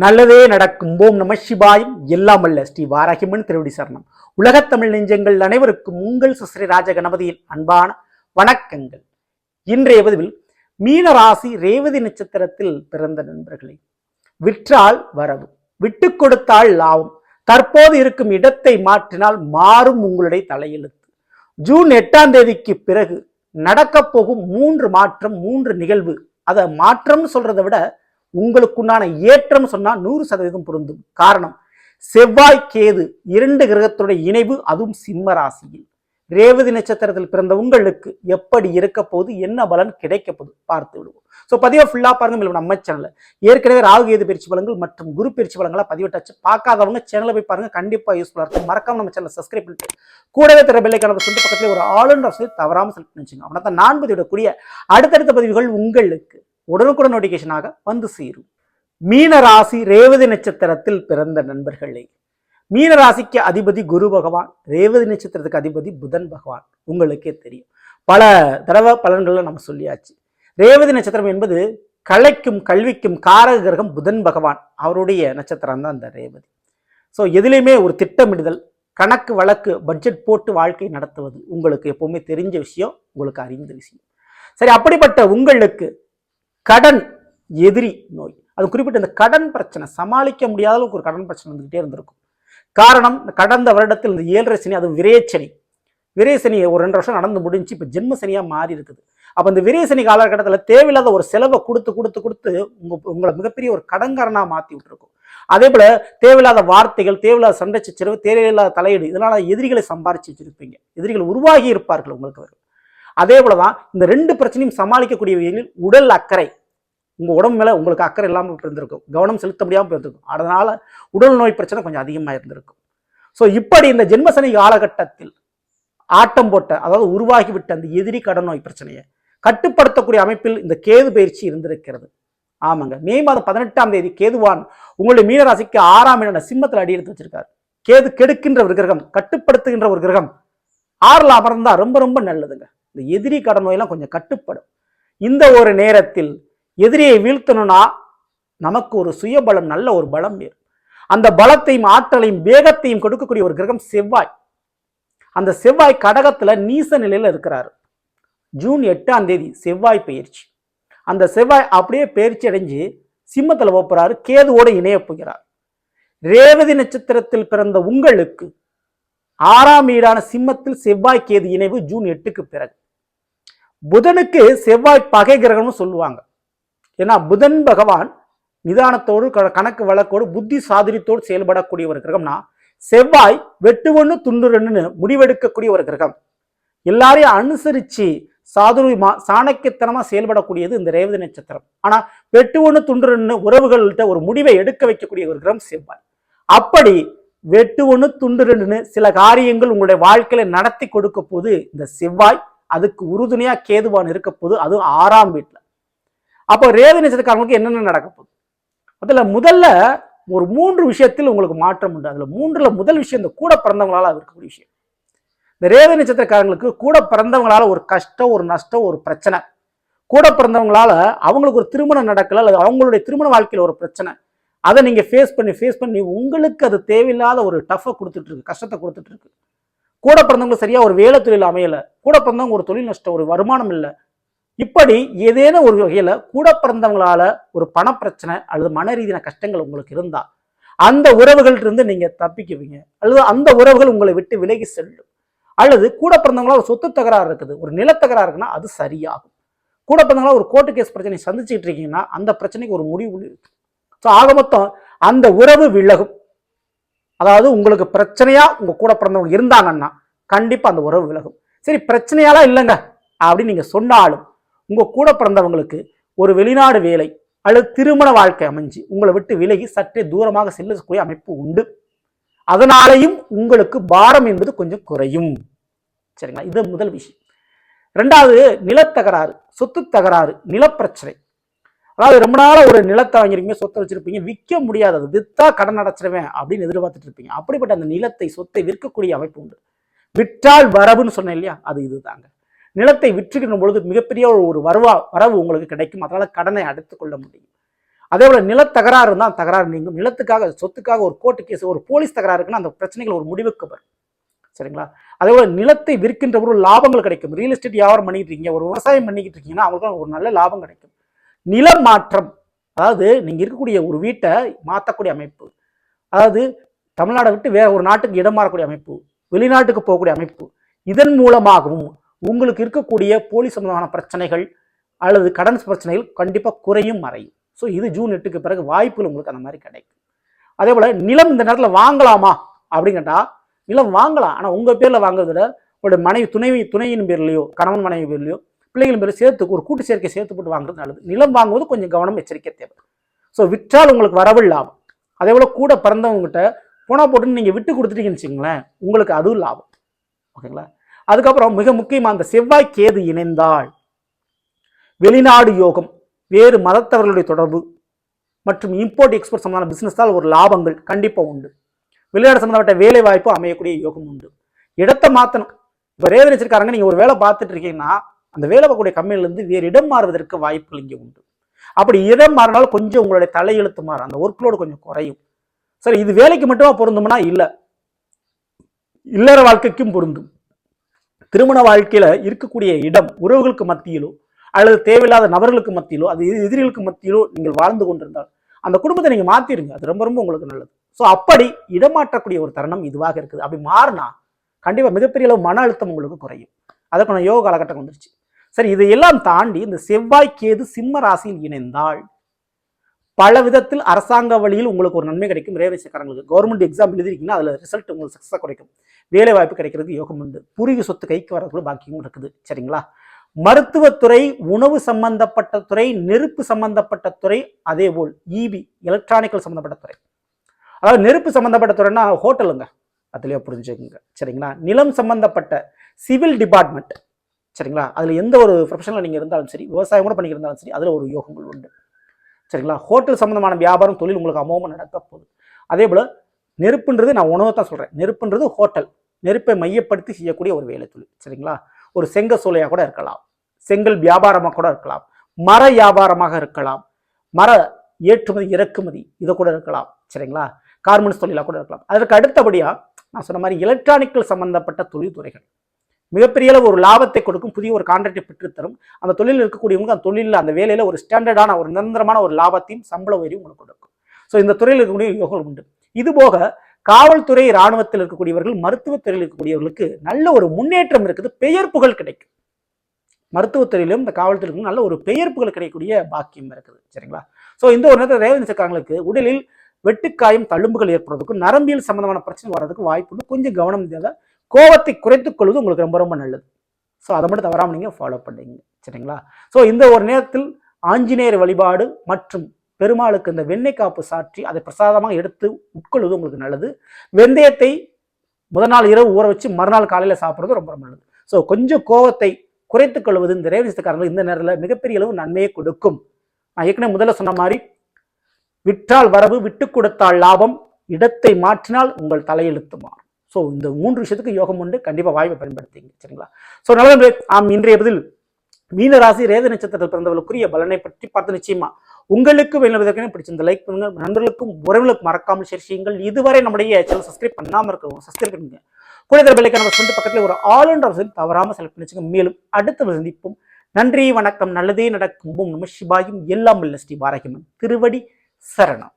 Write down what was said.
நல்லதே நடக்கும். ஓம் நம சிவாயும். எல்லாம் அல்ல. ஸ்ரீ வாராகிமன் திருவடி சரணம். உலகத்தமிழ் நெஞ்சங்கள் அனைவருக்கும் உங்கள் சுஸ்ரீ ராஜ கணபதியின் அன்பான வணக்கங்கள். இன்றைய பதிவில் மீன ராசி ரேவதி நட்சத்திரத்தில் பிறந்த நண்பர்களே. விற்றால் வரவு விட்டு கொடுத்தால் லாபம் தற்போது இருக்கும் இடத்தை மாற்றினால் மாறும் உங்களுடைய தலையெழுத்து. ஜூன் எட்டாம் தேதிக்கு பிறகு நடக்கப் போகும் மூன்று மாற்றம் மூன்று நிகழ்வு. அதை மாற்றம்னு சொல்றதை விட உங்களுக்குண்டான ஏற்றம் சொன்னால் நூறு சதவீதம் பொருந்தும். காரணம் செவ்வாய் கேது இரண்டு கிரகத்துடைய இணைவு அதுவும் சிம்ம ராசியில். ரேவதி நட்சத்திரத்தில் பிறந்த உங்களுக்கு எப்படி இருக்க போகுது என்ன பலன் கிடைக்க போகுது பார்த்து விடுவோம். ஸோ பதிவை ஃபுல்லாக பாருங்க மேலும் நம்ம சேனலில் ஏற்கனவே ராகு கேது பயிற்சி பலன்கள் மற்றும் குரு பயிற்சி பலங்களாக பதிவிட்டாச்சு. பார்க்காதவங்க சேனலை போய் பாருங்க கண்டிப்பாக யூஸ்ஃபுல்லாக இருக்கும். மறக்காம நம்ம சேனலை சப்ஸ்கிரைப் பண்ணிட்டு கூடவே திற பெல்லைக்கான சொல்லிட்டு பக்கத்தில் ஒரு ஆளுநர் தவறாமல் செலக்ட் பண்ணிச்சுங்க அவனை தான் நான் பதிவிடக்கூடிய அடுத்தடுத்த பதிவுகள் உங்களுக்கு உடனுக்குடன் நோட்டிஃபிகேஷனாக வந்து சேரும். மீன ராசி ரேவதி நட்சத்திரத்தில் பிறந்த நண்பர்களே மீன ராசிக்கு அதிபதி குரு பகவான் ரேவதி நட்சத்திரத்துக்கு அதிபதி புதன் பகவான் உங்களுக்கே தெரியும். பல தடவை பலன்களை நம்ம சொல்லியாச்சு. ரேவதி நட்சத்திரம் என்பது கலைக்கும் கல்விக்கும் காரக கிரகம் புதன் பகவான் அவருடைய நட்சத்திரம் தான் அந்த ரேவதி. ஸோ எதுலேயுமே ஒரு திட்டமிடுதல் கணக்கு வழக்கு பட்ஜெட் போட்டு வாழ்க்கை நடத்துவது உங்களுக்கு எப்பவுமே தெரிஞ்ச விஷயம் உங்களுக்கு அறிந்த விஷயம். சரி அப்படிப்பட்ட உங்களுக்கு கடன் எதிரி நோய். அது குறிப்பிட்ட இந்த கடன் பிரச்சனை சமாளிக்க முடியாத அளவுக்கு ஒரு கடன் பிரச்சனை வந்துகிட்டே இருந்திருக்கும். காரணம் இந்த கடந்த வருடத்தில் இந்த ஏழரை சனி அது விரேச்சனி விரேசனி ஒரு ரெண்டு வருஷம் நடந்து முடிஞ்சு இப்போ ஜென்மசனியாக மாறி இருக்குது அப்போ இந்த விரயசனி காலகட்டத்தில் தேவையில்லாத ஒரு செலவை கொடுத்து கொடுத்து கொடுத்து உங்க உங்களை மிகப்பெரிய ஒரு கடன்காரனாக மாற்றி விட்டுருக்கும். அதே போல் தேவையில்லாத வார்த்தைகள் தேவையில்லாத சண்டை சச்சரவு தேவையில்லாத தலையீடு இதனால எதிரிகளை சம்பாரிச்சு வச்சிருப்பீங்க. எதிரிகள் உருவாகி இருப்பார்கள் உங்களுக்கு அவர்கள். அதே போலதான் இந்த ரெண்டு பிரச்சனையும் சமாளிக்கக்கூடிய வகையில் உடல் அக்கறை. உங்கள் உடம்பு மேலே உங்களுக்கு அக்கறை இல்லாமல் இருந்திருக்கும் கவனம் செலுத்த முடியாமல் இருந்திருக்கும் அதனால உடல் நோய் பிரச்சனை கொஞ்சம் அதிகமாக இருந்திருக்கும். ஸோ இப்படி இந்த ஜென்மசனி காலகட்டத்தில் ஆட்டம் போட்ட அதாவது உருவாகிவிட்ட அந்த எதிரி கடன் நோய் பிரச்சனையை கட்டுப்படுத்தக்கூடிய அமைப்பில் இந்த கேது பயிற்சி இருந்திருக்கிறது. ஆமாங்க. மே மாதம் பதினெட்டாம் தேதி கேதுவான் உங்களுடைய மீனராசிக்கு ஆறாம் இடம் சிம்மத்தில் அடி எடுத்து வச்சிருக்காரு. கேது கெடுக்கின்ற ஒரு கிரகம் கட்டுப்படுத்துகின்ற ஒரு கிரகம். ஆறில் அமர்ந்தா ரொம்ப ரொம்ப நல்லதுங்க. இந்த எதிரி கடன் நோயெல்லாம் கொஞ்சம் கட்டுப்படும். இந்த ஒரு நேரத்தில் எதிரியை வீழ்த்தணும்னா நமக்கு ஒரு சுயபலம் நல்ல ஒரு பலம் வேறு அந்த பலத்தையும் ஆற்றலையும் வேகத்தையும் கொடுக்கக்கூடிய ஒரு கிரகம் செவ்வாய். அந்த செவ்வாய் கடகத்தில் நீச நிலையில் இருக்கிறாரு. ஜூன் எட்டாம் தேதி செவ்வாய் பயிற்சி. அந்த செவ்வாய் அப்படியே பயிற்சி அடைஞ்சு சிம்மத்தில் போறாரு. கேதுவோடு இணைய போகிறார். ரேவதி நட்சத்திரத்தில் பிறந்த உங்களுக்கு ஆறாம் வீடான சிம்மத்தில் செவ்வாய் கேது இணைவு ஜூன் எட்டுக்கு பிறகு. புதனுக்கு செவ்வாய் பகை கிரகம்னு சொல்லுவாங்க. ஏன்னா புதன் பகவான் நிதானத்தோடு கணக்கு வழக்கோடு புத்தி சாதுரியத்தோடு செயல்படக்கூடிய ஒரு கிரகம்னா செவ்வாய் வெட்டு ஒன்று துண்டு முடிவெடுக்கக்கூடிய ஒரு கிரகம். எல்லாரையும் அனுசரித்து சாதுரியமா சாணக்கியத்தனமாக செயல்படக்கூடியது இந்த ரேவதி நட்சத்திரம். ஆனால் வெட்டு ஒன்று துண்டு உறவுகள்கிட்ட ஒரு முடிவை எடுக்க வைக்கக்கூடிய ஒரு கிரகம் செவ்வாய். அப்படி வெட்டு ஒன்று துண்டு ரெண்டுன்னு சில காரியங்கள் உங்களுடைய வாழ்க்கையில நடத்தி கொடுக்க போது இந்த செவ்வாய் அதுக்கு உறுதுணையா கேதுவான் இருக்க போது அது ஆறாம் வீட்டில் அப்போ ரேவதி நட்சத்திரக்காரங்களுக்கு என்னென்ன நடக்க போகுது? அதில் முதல்ல ஒரு மூன்று விஷயத்தில் உங்களுக்கு மாற்றம் உண்டு. அதில் மூன்றில் முதல் விஷயம் இந்த கூட பிறந்தவங்களால இருக்கக்கூடிய விஷயம். இந்த ரேவதி நட்சத்திரக்காரங்களுக்கு கூட பிறந்தவங்களால ஒரு கஷ்டம் ஒரு நஷ்டம் ஒரு பிரச்சனை. கூட பிறந்தவங்களால அவங்களுக்கு ஒரு திருமணம் நடக்கல அல்லது அவங்களுடைய திருமண வாழ்க்கையில் ஒரு பிரச்சனை. அதை நீங்கள் ஃபேஸ் பண்ணி ஃபேஸ் பண்ணி உங்களுக்கு அது தேவையில்லாத ஒரு டஃப்பை கொடுத்துட்ருக்கு கஷ்டத்தை கொடுத்துட்ருக்கு கூட பிறந்தவங்க சரியா ஒரு வேலை தொழில் அமையல. கூட பிறந்தவங்க ஒரு தொழில் நஷ்டம் ஒரு வருமானம் இல்லை. இப்படி ஏதேனும் ஒரு வகையில கூட பிறந்தவங்களால ஒரு பணப்பிரச்சனை அல்லது மன ரீதியான கஷ்டங்கள் உங்களுக்கு இருந்தா அந்த உறவுகள்ட்ட இருந்து நீங்க தப்பிக்குவீங்க. அல்லது அந்த உறவுகள் உங்களை விட்டு விலகி செல்லும். அல்லது கூட பிறந்தவங்களா ஒரு சொத்து தகராறு இருக்குது ஒரு நிலத்தகராறு இருக்குன்னா அது சரியாகும். கூட பிறந்தவங்களா ஒரு கோர்ட்டு கேஸ் பிரச்சனை சந்திச்சுட்டு இருக்கீங்கன்னா அந்த பிரச்சனைக்கு ஒரு முடிவு ஸோ ஆக மொத்தம் அந்த உறவு விலகும். அதாவது உங்களுக்கு பிரச்சனையா உங்க கூட பிறந்தவங்க இருந்தாங்கன்னா கண்டிப்பா அந்த உறவு விலகும். சரி பிரச்சனையாலாம் இல்லைங்க அப்படின்னு நீங்க சொன்னாலும் உங்க கூட பிறந்தவங்களுக்கு ஒரு வெளிநாடு வேலை அல்லது திருமண வாழ்க்கை அமைஞ்சு உங்களை விட்டு விலகி சற்றே தூரமாக செல்லக்கூடிய அமைப்பு உண்டு. அதனாலையும் உங்களுக்கு பாரம் என்பது கொஞ்சம் குறையும். சரிங்களா? இது முதல் விஷயம். ரெண்டாவது நிலத்தகராறு சொத்து தகராறு நிலப்பிரச்சனை. அதாவது ரொம்ப நாளாக ஒரு நிலத்தை வாங்கியிருப்பீங்க சொத்தை வச்சிருப்பீங்க விற்க முடியாது. அது வித்தா கடன் அடைச்சிருவேன் அப்படின்னு எதிர்பார்த்துட்டு இருப்பீங்க. அப்படிப்பட்ட அந்த நிலத்தை சொத்தை விற்கக்கூடிய அமைப்பு உண்டு. விற்றால் வரவுன்னு சொன்னேன் இல்லையா? அது இதுதாங்க. நிலத்தை விற்றுகின்ற பொழுது மிகப்பெரிய ஒரு வரவா வரவு உங்களுக்கு கிடைக்கும். அதனால கடனை அடைத்து கொள்ள முடியும். அதே போல நிலத்தகராறு இருந்தால் தகராறு நீங்கும். நிலத்துக்காக சொத்துக்காக ஒரு கோர்ட்டு கேஸ் ஒரு போலீஸ் தகராறு இருக்குன்னா அந்த பிரச்சனைகள் ஒரு முடிவுக்கு வரும். சரிங்களா? அதே போல நிலத்தை விற்கின்ற ஒரு லாபங்கள் கிடைக்கும். ரியல் எஸ்டேட் வியாபாரம் பண்ணிக்கிட்டு இருக்கீங்க ஒரு விவசாயம் பண்ணிக்கிட்டு இருக்கீங்கன்னா அவங்களுக்கு ஒரு நல்ல லாபம் கிடைக்கும். நிலம் மாற்றம் அதாவது நீங்கள் இருக்கக்கூடிய ஒரு வீட்டை மாற்றக்கூடிய அமைப்பு. அதாவது தமிழ்நாடை விட்டு வேற ஒரு நாட்டுக்கு இடம் மாறக்கூடிய அமைப்பு வெளிநாட்டுக்கு போகக்கூடிய அமைப்பு. இதன் மூலமாகவும் உங்களுக்கு இருக்கக்கூடிய போலி சம்பந்தமான பிரச்சனைகள் அல்லது கடன் பிரச்சனைகள் கண்டிப்பாக குறையும் மறையும். ஸோ இது ஜூன் எட்டுக்கு பிறகு வாய்ப்புகள் உங்களுக்கு அந்த மாதிரி கிடைக்கும். அதே போல் நிலம் இந்த நேரத்தில் வாங்கலாமா அப்படின்னு கேட்டால் நிலம் வாங்கலாம். ஆனால் உங்கள் பேரில் வாங்குறத விட உங்களுடைய மனைவி துணைவி துணையின் பேர்லையோ கணவன் மனைவி பேர்லையோ பிள்ளைகள் பேர் சேர்த்து ஒரு கூட்டு சேர்க்கை சேர்த்து போட்டு வாங்குறது நல்லது. நிலம் வாங்குவது கொஞ்சம் கவனம் எச்சரிக்கை தேவை. ஸோ விற்றால் உங்களுக்கு வரவு லாபம். அதே போல் கூட பிறந்தவங்ககிட்ட போனால் போட்டுன்னு நீங்கள் விட்டு கொடுத்துட்டீங்கன்னு வச்சுங்களேன் உங்களுக்கு அதுவும் லாபம். ஓகேங்களா? அதுக்கப்புறம் மிக முக்கியமாக அந்த செவ்வாய் கேது இணைந்தால் வெளிநாடு யோகம் வேறு மதத்தவர்களுடைய தொடர்பு மற்றும் இம்போர்ட் எக்ஸ்போர்ட் சம்பந்தமான பிஸ்னஸால் ஒரு லாபங்கள் கண்டிப்பாக உண்டு. வெளிநாடு சம்மந்தப்பட்ட வேலை வாய்ப்பு அமையக்கூடிய யோகம் உண்டு. இடத்தை மாற்றணும் இப்போ ரேவதி வச்சிருக்காருங்க நீங்கள் ஒரு வேலை பார்த்துட்டு இருக்கீங்கன்னா அந்த வேலை பார்க்கக்கூடிய கம்பெனிலேருந்து வேறு இடம் மாறுவதற்கு வாய்ப்புகள் இங்கே உண்டு. அப்படி இடம் மாறினாலும் கொஞ்சம் உங்களுடைய தலையெழுத்து மாறும். அந்த ஒர்க்லோடு கொஞ்சம் குறையும். சரி இது வேலைக்கு மட்டுமா பொருந்தும்னா இல்லை. இல்லற வாழ்க்கைக்கும் பொருந்தும். திருமண வாழ்க்கையில இருக்கக்கூடிய இடம் உறவுகளுக்கு மத்தியிலோ அல்லது தேவையில்லாத நபர்களுக்கு மத்தியிலோ அது எதிரிகளுக்கு மத்தியிலோ நீங்கள் வாழ்ந்து கொண்டிருந்தால் அந்த குடும்பத்தை நீங்க மாற்றிடுங்க அது ரொம்ப ரொம்ப உங்களுக்கு நல்லது. ஸோ அப்படி இடமாற்றக்கூடிய ஒரு தருணம் இதுவாக இருக்குது. அப்படி மாறினா கண்டிப்பாக மிகப்பெரிய அளவு மன அழுத்தம் உங்களுக்கு குறையும். அதற்கான யோக காலகட்டம் வந்துருச்சு. சரி இதையெல்லாம் தாண்டி இந்த செவ்வாய் கேது சிம்ம ராசியில் இணைந்தால் பல விதத்தில் அரசாங்க வழியில் உங்களுக்கு ஒரு நன்மை கிடைக்கும். ரேவை சக்கரங்களுக்கு கவர்மெண்ட் எக்ஸாம் எழுதிருக்கீங்கன்னா அதில் ரிசல்ட் உங்களுக்கு சக்ஸஸாக கிடைக்கும் வேலை வாய்ப்பு கிடைக்கிறதுக்கு யோகம் உண்டு. பூர்வீக சொத்து கைக்கு வரக்கூடிய பாக்கியமும் இருக்குது. சரிங்களா? மருத்துவத்துறை உணவு சம்பந்தப்பட்ட துறை நெருப்பு சம்பந்தப்பட்ட துறை அதே போல் இபி எலக்ட்ரானிக்கல் சம்பந்தப்பட்ட துறை. அதாவது நெருப்பு சம்பந்தப்பட்ட துறைன்னா ஹோட்டலுங்க அதுலேயே புரிஞ்சுக்குங்க. சரிங்களா? நிலம் சம்பந்தப்பட்ட சிவில் டிபார்ட்மெண்ட் சரிங்களா? அதில் எந்த ஒரு ப்ரொஃபஷனில் நீங்கள் இருந்தாலும் சரி விவசாயம் கூட பண்ணிக்கிருந்தாலும் சரி அதில் ஒரு யோகங்கள் உண்டு. சரிங்களா? ஹோட்டல் சம்மந்தமான வியாபாரம் தொழில் உங்களுக்கு அமோகமாக நடக்க போகுது. அதே போல் நெருப்புன்றது நான் உணவை தான் சொல்கிறேன் நெருப்புன்றது ஹோட்டல் நெருப்பை மையப்படுத்தி செய்யக்கூடிய ஒரு வேலை தொழில். சரிங்களா? ஒரு செங்க சூளையாக கூட இருக்கலாம். செங்கல் வியாபாரமாக கூட இருக்கலாம். மர வியாபாரமாக இருக்கலாம். மர ஏற்றுமதி இறக்குமதி இதை கூட இருக்கலாம். சரிங்களா? கார்மெண்ட்ஸ் தொழிலாக கூட இருக்கலாம். அதற்கு அடுத்தபடியாக நான் சொன்ன மாதிரி எலக்ட்ரானிக்கல் சம்மந்தப்பட்ட தொழில்துறைகள் மிகப்பெரிய அளவு ஒரு லாபத்தை கொடுக்கும் புதிய ஒரு கான்ட்ராக்டை பெற்றுத்தரும். அந்த தொழிலில் இருக்கக்கூடியவங்க அந்த தொழிலில் அந்த வேலையில் ஒரு ஸ்டாண்டர்டான ஒரு நிரந்தரமான ஒரு லாபத்தையும் சம்பள உயர்வையும் உங்களுக்கு கொடுக்கும். ஸோ இந்த துறையில் இருக்கக்கூடிய யோகம் உண்டு. இதுபோக காவல்துறை இராணுவத்தில் இருக்கக்கூடியவர்கள் மருத்துவத்துறையில் இருக்கக்கூடியவர்களுக்கு நல்ல ஒரு முன்னேற்றம் இருக்குது பெயர் புகழ் கிடைக்கும். மருத்துவத்துறையிலும் இந்த காவல்துறையிலும் நல்ல ஒரு பெயர் புகழ் கிடைக்கக்கூடிய பாக்கியம் இருக்குது. சரிங்களா? ஸோ இந்த ஒரு நேரத்தில் ரேவதி சக்கரங்களுக்கு உடலில் வெட்டுக்காயம் தழும்புகள் ஏற்படுறதுக்கும் நரம்பியல் சம்பந்தமான பிரச்சனை வர்றதுக்கு வாய்ப்பு கொஞ்சம் கவனம் தேவை. கோவத்தை குறைத்துக் கொள்வது உங்களுக்கு ரொம்ப ரொம்ப நல்லது. ஸோ அதை மட்டும் தவறாமல் நீங்கள் ஃபாலோ பண்ணுறீங்க சரிங்களா? ஸோ இந்த ஒரு நேரத்தில் ஆஞ்சநேயர் வழிபாடு மற்றும் பெருமாளுக்கு இந்த வெண்ணெய் காப்பு சாற்றி அதை பிரசாதமாக எடுத்து உட்கொள்வது உங்களுக்கு நல்லது. வெந்தயத்தை முதல் நாள் இரவு ஊற வச்சு மறுநாள் காலையில் சாப்பிட்றது ரொம்ப ரொம்ப நல்லது. ஸோ கொஞ்சம் கோவத்தை குறைத்துக் கொள்வது இந்த ரேவதிசக்காரர்கள் இந்த நேரத்தில் மிகப்பெரிய அளவு நன்மையை கொடுக்கும். நான் ஏற்கனவே முதல்ல சொன்ன மாதிரி விற்றால் வரவு விட்டு கொடுத்தால் லாபம் இடத்தை மாற்றினால் உங்கள் தலையெழுத்து மாறும் ஸோ இந்த மூன்று விஷயத்துக்கு யோகம் உண்டு. கண்டிப்பாக வாய்ப்பை பயன்படுத்திங்க. சரிங்களா? ஸோ நல்ல ஆம் இன்றைய பதில் மீனராசி ரேத நட்சத்திரத்தில் பிறந்தவர்களுக்குரிய பலனை பற்றி பார்த்து நிச்சயமா உங்களுக்கு வேணுவதற்கு பிடிச்சிருந்த லைக் பண்ணுங்க. நண்பர்களுக்கும் உறவுகளுக்கும் மறக்காமல் ஷேர் செய்யுங்கள். இதுவரை நம்முடைய சேனல் சப்ஸ்கிரைப் பண்ணாமல் இருக்கிறவங்க சப்ஸ்கிரைப் பண்ணுங்க கூட நம்ம சொந்த பக்கத்தில் ஒரு ஆல் அண்ட் ஆப்ஷன் தவறாமல் செலக்ட் பண்ணி வச்சுங்க மேலும் அடுத்த சந்திப்போம். நன்றி வணக்கம். நல்லதே நடக்கும். ஓம் நம சிவாயும். எல்லாம் இல்ல ஸ்ரீ பாரகிமன். திருவடி சரணம்.